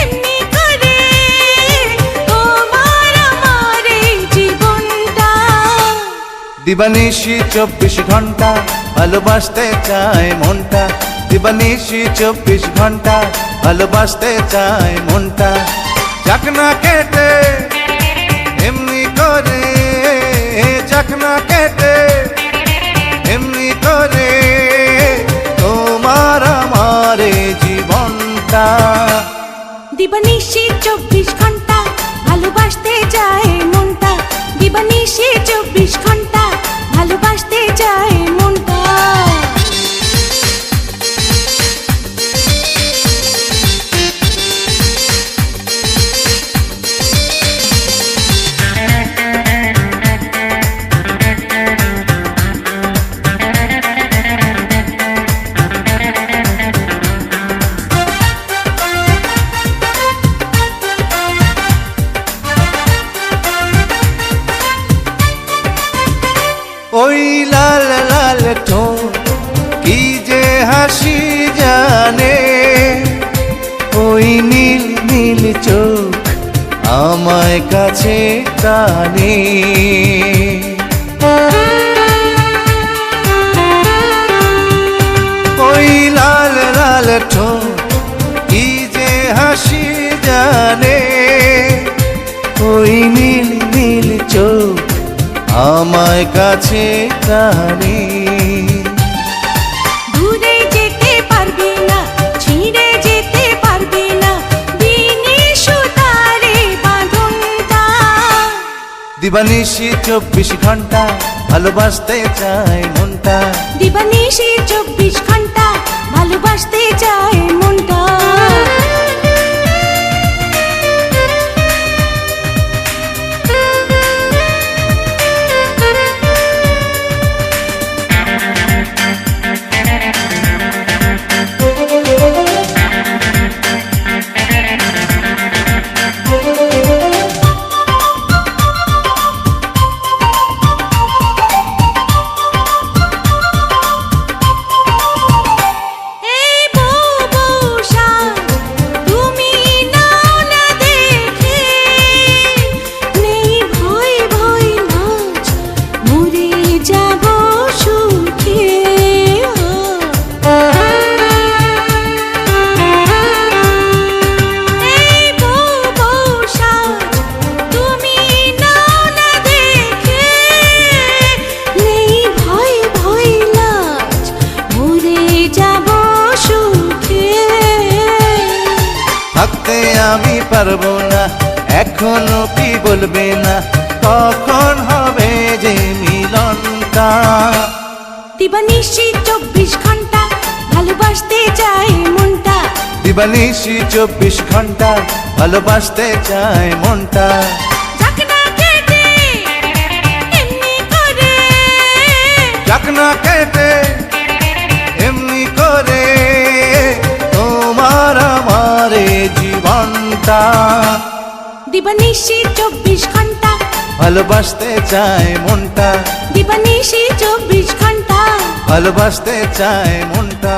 এমনি করে তোমার আমার এই জীবনটা। দিবানিশি চব্বিশ ঘণ্টা ভালোবাসতে চায় মনটা। দিবানিশি চব্বিশ ঘণ্টা ভালোবাসতে চায় মনটা। চাকনা কেটে করে চখনা কেটে এমনি করে তোমার আমার জীবনটা। দিবানিশি চব্বিশ হাসি জানে। ওই নীল নীল চোখ আমায় কাছে টানে। ওই লাল লাল ঠোঁট কি যে হাসি জানে। ওই নীল নীল চোখ আমায় কাছে টানে। দিবানিশি চব্বিশ ঘণ্টা ভালোবাসতে চায় মনটা। দিবানিশি চব্বিশ ঘণ্টা ভালোবাসতে চায় মনটা। থাকতে আমি পারব না এখনও কি বলবে না কখন হবে যে মিলনটা? দিবানিশি চব্বিশ ঘণ্টা ভালোবাসতে চাই মনটা। দিবানিশি চব্বিশ ঘণ্টা ভালোবাসতে চাই মনটা। দিবানিশি চব্বিশ ঘণ্টা। ভালোবাসতে চায় মনটা। দিবানিশি চব্বিশ ঘণ্টা। ভালোবাসতে চায় মনটা।